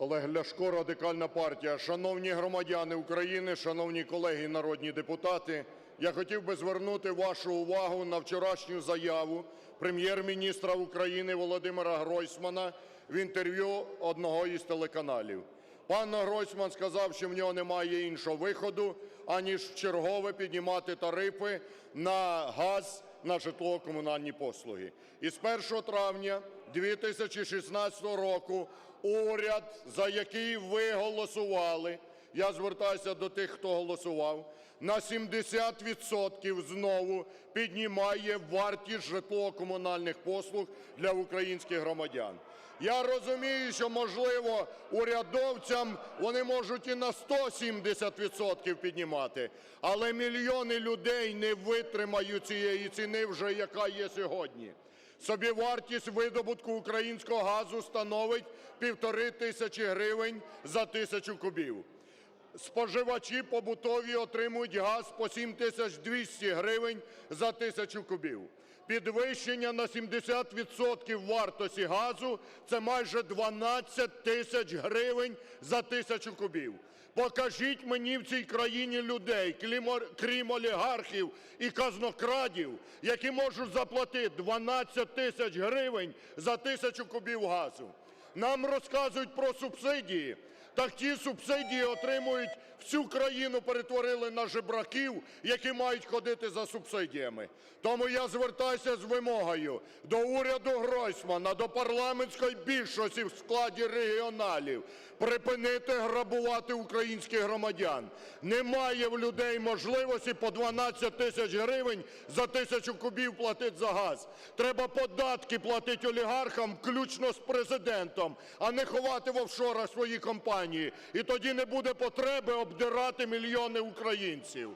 Олег Ляшко, Радикальна партія. Шановні громадяни України, шановні колеги народні депутати, я хотів би звернути вашу увагу на вчорашню заяву Прем'єр-міністра України Володимира Гройсмана в інтерв'ю одного із телеканалів. Пан Гройсман сказав, що в нього немає іншого виходу, аніж вчергове піднімати тарифи на газ, на житлово-комунальні послуги. І з 1 травня 2016 року уряд, за який ви голосували, я звертаюся до тих, хто голосував, на 70 відсотків знову піднімає вартість житлово-комунальних послуг для українських громадян. Я розумію, що, можливо, урядовцям вони можуть і на 170 відсотків піднімати, але мільйони людей не витримають цієї ціни вже, яка є сьогодні. Собівартість видобутку українського газу становить півтори тисячі гривень за тисячу кубів. Споживачі побутові отримують газ по 7 тисяч 200 гривень за тисячу кубів. Підвищення на 70 відсотків вартості газу – це майже 12 тисяч гривень за тисячу кубів. Покажіть мені в цій країні людей, крім олігархів і казнокрадів, які можуть заплатити 12 тисяч гривень за тисячу кубів газу. Нам розказують про субсидії. Так ті субсидії отримують всю країну, перетворили на жебраків, які мають ходити за субсидіями. Тому я звертаюся з вимогою до уряду Гройсмана, до парламентської більшості в складі регіоналів припинити грабувати українських громадян. Немає в людей можливості по 12 тисяч гривень за тисячу кубів платити за газ. Треба податки платити олігархам, включно з президентом, а не ховати в офшорах свої компанії. І тоді не буде потреби обдирати мільйони українців.